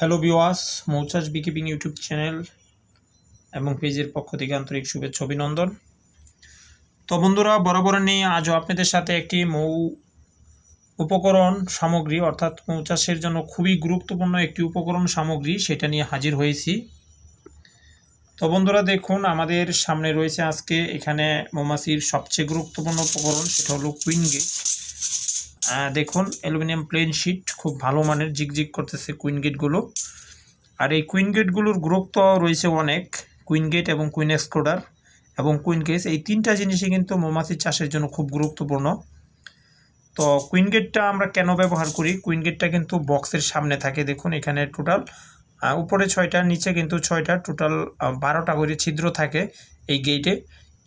Hello বিওয়াস মৌচাষ beekeeping YouTube channel এবং পেজের পক্ষ থেকে আন্তরিক শুভেচ্ছা, অভিনন্দন। তো বন্ধুরা, বরাবর নিয়ে আজও আপনাদের সাথে একটি মৌ উপকরণ সামগ্রী, অর্থাৎ মৌচাষের জন্য খুবই গুরুত্বপূর্ণ একটি উপকরণ সামগ্রী সেটা নিয়ে হাজির হয়েছি। তো বন্ধুরা, দেখুন, আমাদের সামনে রয়েছে আজকে এখানে মৌমাছির সবচেয়ে গুরুত্বপূর্ণ উপকরণ, সেটা হলো কুইন গেট দেখুন, অ্যালুমিনিয়াম প্লেন শিট খুব ভালো মানের জিগজিগ করতেছে কুইন গেটগুলো আর এই কুইন গেটগুলোর গুরুত্ব রয়েছে অনেক কুইন গেট এবং কুইন এক্সক্লোডার এবং কুইন কেস এই তিনটা জিনিসই কিন্তু মৌমাছি চাষের জন্য খুব গুরুত্বপূর্ণ। তো কুইন গেটটা আমরা কেন ব্যবহার করি? কুইন গেটটা কিন্তু বক্সের সামনে থাকে, দেখুন এখানে টোটাল উপরে ছয়টা, নিচে কিন্তু ছয়টা টোটাল বারোটা করে ছিদ্র থাকে এই গেটে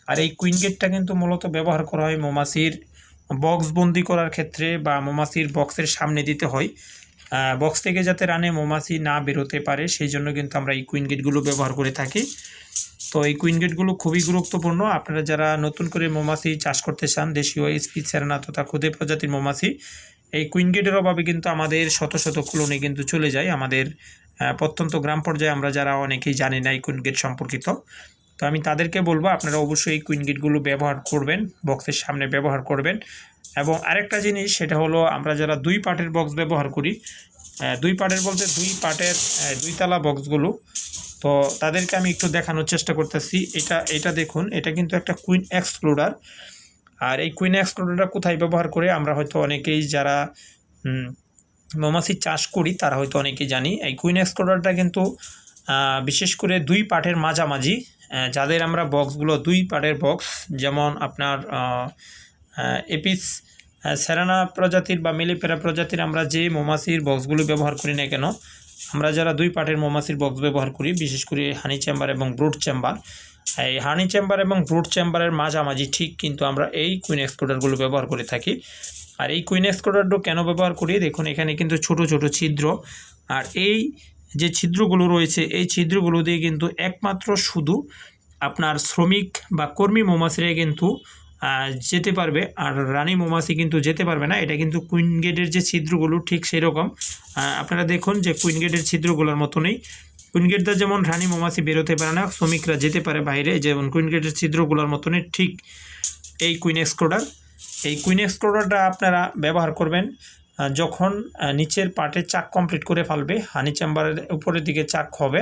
আর এই কুইন গেটটা কিন্তু মূলত ব্যবহার করা হয় মৌমাছির বক্স বন্দি করার ক্ষেত্রে বা মৌমাছির বক্সের সামনে দিতে হয়। বক্স থেকে যাতে রানে মৌমাছি না বেরোতে পারে, সেই জন্য কিন্তু আমরা এই কুইন গেটগুলো ব্যবহার করে থাকি। তো এই কুইন গেটগুলো খুবই গুরুত্বপূর্ণ। আপনারা যারা নতুন করে মৌমাছি চাষ করতে চান, দেশীয় স্পিড সেরেনা তথা খুদে প্রজাতির মৌমাছি, এই কুইন গেটের অভাবে কিন্তু আমাদের শত শত কলোনি কিন্তু চলে যায়। আমাদের প্রত্যন্ত গ্রাম পর্যায়ে আমরা যারা অনেকেই জানি না এই কুইন গেট সম্পর্কিত। তো আমি তাদেরকে বলব, আপনারা অবশ্যই এই কুইন গেটগুলো ব্যবহার করবেন বক্সের সামনে ব্যবহার করবেন। এবং আরেকটা জিনিস, সেটা হলো আমরা যারা দুই পার্টের বক্স ব্যবহার করি দুই পার্টের বলতে দুই পার্টের দুইতলা বক্সগুলো তো তাদেরকে আমি একটু দেখানোর চেষ্টা করতেছি। এটা এটা দেখুন, এটা কিন্তু একটা কুইন এক্সপ্লোরার আর এই কুইন এক্সপ্লোরারটা কোথায় ব্যবহার করে, আমরা হয়তো অনেকেই যারা মৌমাছি চাষ করি, তারা হয়তো অনেকেই জানি। এই কুইন এক্সক্লুডারটা কিন্তু বিশেষ করে দুই পার্টের মাঝামাঝি যাদের আমরা বক্সগুলো দুই পার্টের বক্স, যেমন আপনার এপিস সেরানা প্রজাতির বা মিলিপেরা প্রজাতির আমরা যে মৌমাছির বক্সগুলো ব্যবহার করি না কেন, আমরা যারা দুই পার্টের মৌমাছির বক্স ব্যবহার করি, বিশেষ করে হানি চেম্বার এবং ব্রুট চেম্বার, এই হানি চেম্বার এবং ব্রুট চেম্বারের মাঝামাঝি ঠিক কিন্তু আমরা এই কুইন এক্সক্লোডারগুলো ব্যবহার করে থাকি। আর এই কুইন এক্সক্লোডারগুলো কেন ব্যবহার করি? দেখুন, এখানে কিন্তু ছোট ছোট ছিদ্র। আর এই যে ছিদ্রগুলো রয়েছে, এই ছিদ্রগুলো দিয়ে কিন্তু একমাত্র শুধু আপনার শ্রমিক বা কর্মী মৌমাছিরা কিন্তু যেতে পারবে। আর রানী মৌমাছি কিন্তু যেতে পারবে না। এটা কিন্তু কুইন গেটের যে ছিদ্রগুলো, ঠিক সেই রকম আপনারা দেখুন যে কুইন গেটের ছিদ্রগুলোর মতনই। কুইন গেটটা যেমন রানী মৌমাছি বেরোতে পারে না, শ্রমিকরা যেতে পারে বাইরে। যেমন কুইন গেটের ছিদ্রগুলোর মতনই ঠিক এই কুইন এক্সক্লোডার। এই কুইন এক্সক্লোডারটা আপনারা ব্যবহার করবেন যখন নিচের পার্টে চাক কমপ্লিট করে ফেলবে। হানি চেম্বারের উপরের দিকে চাক হবে।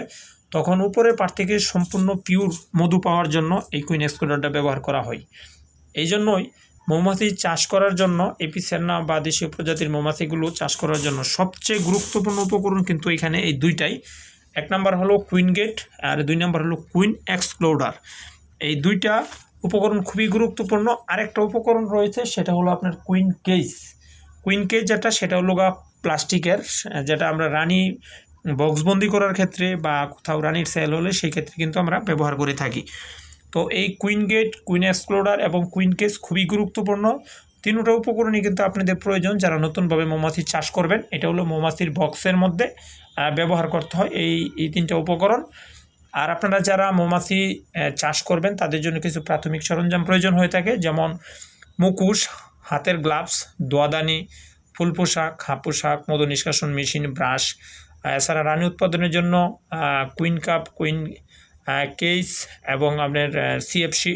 তখন উপরের পার্ট থেকে সম্পূর্ণ পিওর মধু পাওয়ার জন্য এই কুইন এক্সক্লোডারটা ব্যবহার করা হয়। এই জন্যই মৌমাছি চাষ করার জন্য এপিসেরনা বা দেশীয় প্রজাতির মৌমাছিগুলো চাষ করার জন্য সবচেয়ে গুরুত্বপূর্ণ উপকরণ কিন্তু এখানে এই দুইটাই। এক নাম্বার হলো কুইন গেট আর দুই নাম্বার হলো কুইন এক্সপ্লোডার এই দুইটা উপকরণ খুবই গুরুত্বপূর্ণ। আরেকটা উপকরণ রয়েছে, সেটা হলো আপনার কুইন কেজ কুইন কেজ যেটা, সেটা হলো গা প্লাস্টিকের যেটা আমরা রানী বক্সবন্দি করার ক্ষেত্রে বা কোথাও রানির সেল হলে সেই ক্ষেত্রে কিন্তু আমরা ব্যবহার করে থাকি। তো এই কুইন গেট কুইন এক্সপ্লোডার এবং কুইন কেস খুবই গুরুত্বপূর্ণ। তিনটা উপকরণই কিন্তু আপনাদের প্রয়োজন যারা নতুনভাবে মৌমাছি চাষ করবেন। এটা হলো মৌমাছির বক্সের মধ্যে ব্যবহার করতে হয় এই এই তিনটা উপকরণ। আর আপনারা যারা মৌমাছি চাষ করবেন তাদের জন্য কিছু প্রাথমিক সরঞ্জাম প্রয়োজন হয়ে থাকে। যেমন মুকুশ হাতের গ্লাভস দোয়াদানি ফুল পোশাক হাফ পোশাক মধু নিষ্কাশন মেশিন, ব্রাশ এছাড়া রানী উৎপাদনের জন্য কুইন কাপ কুইন কেস এবং আপনার সিএফসি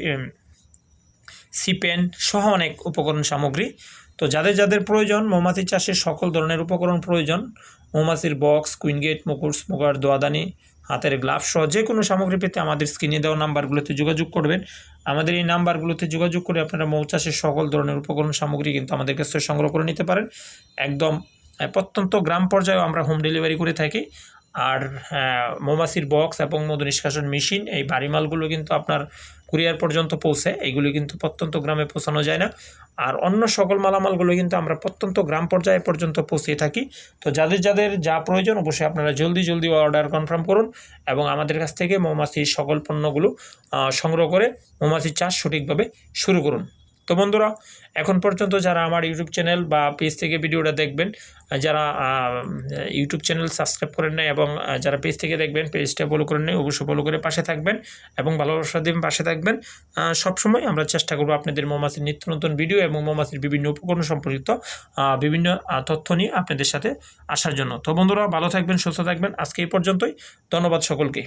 সিপেন সহ অনেক উপকরণ সামগ্রী। তো যাদের যাদের প্রয়োজন, মৌমাছি চাষের সকল ধরনের উপকরণ প্রয়োজন, মৌমাছির বক্স কুইনগেট মুকুট স্মোকার দোয়াদানি, হাতের গ্লাভস সহ যে কোনো সামগ্রী পেতে আমাদের স্ক্রিনে দেওয়া নাম্বারগুলোতে যোগাযোগ করবেন। আমাদের এই নাম্বারগুলোতে যোগাযোগ করে আপনারা মৌ চাষের সকল ধরনের উপকরণ সামগ্রী কিন্তু আমাদের কাছ সংগ্রহ করে নিতে পারেন। একদম প্রত্যন্ত গ্রাম পর্যায়েও আমরা হোম ডেলিভারি করে থাকি। আর মৌমাছির বক্স এবং মধু নিষ্কাশন মেশিন এই বাড়ি মালগুলো কিন্তু আপনার কুরিয়ার পর্যন্ত পৌঁছে এইগুলি কিন্তু প্রত্যন্ত গ্রামে পৌঁছানো যায় না। আর অন্য সকল মালামালগুলো কিন্তু আমরা প্রত্যন্ত গ্রাম পর্যায়ে পর্যন্ত পৌঁছে থাকি। তো যাদের যাদের যা প্রয়োজন অবশ্যই আপনারা জলদি জলদি অর্ডার কনফার্ম করুন এবং আমাদের কাছ থেকে মৌমাছির সকল পণ্যগুলো সংগ্রহ করে মৌমাছির চাষ সঠিকভাবে শুরু করুন। তো বন্ধুরা, এখন পর্যন্ত যারা আমার ইউটিউব চ্যানেল বা পেজ থেকে ভিডিওটা দেখবেন যারা ইউটিউব চ্যানেল সাবস্ক্রাইব করেন নাই এবং যারা পেজ থেকে দেখবেন, পেজটা ফলো করেন নাই, অবশ্যই ফলো করে পাশে থাকবেন এবং ভালোবাসা দিন পাশে থাকবেন। সবসময় আমরা চেষ্টা করব আপনাদের মৌমাছির নিত্য নতুন ভিডিও এবং মৌমাছির বিভিন্ন উপকরণ সম্পর্কিত বিভিন্ন তথ্য নিয়ে আপনাদের সাথে আসার জন্য। তো বন্ধুরা, ভালো থাকবেন, সুস্থ থাকবেন। আজকে এই পর্যন্তই। ধন্যবাদ সকলকে।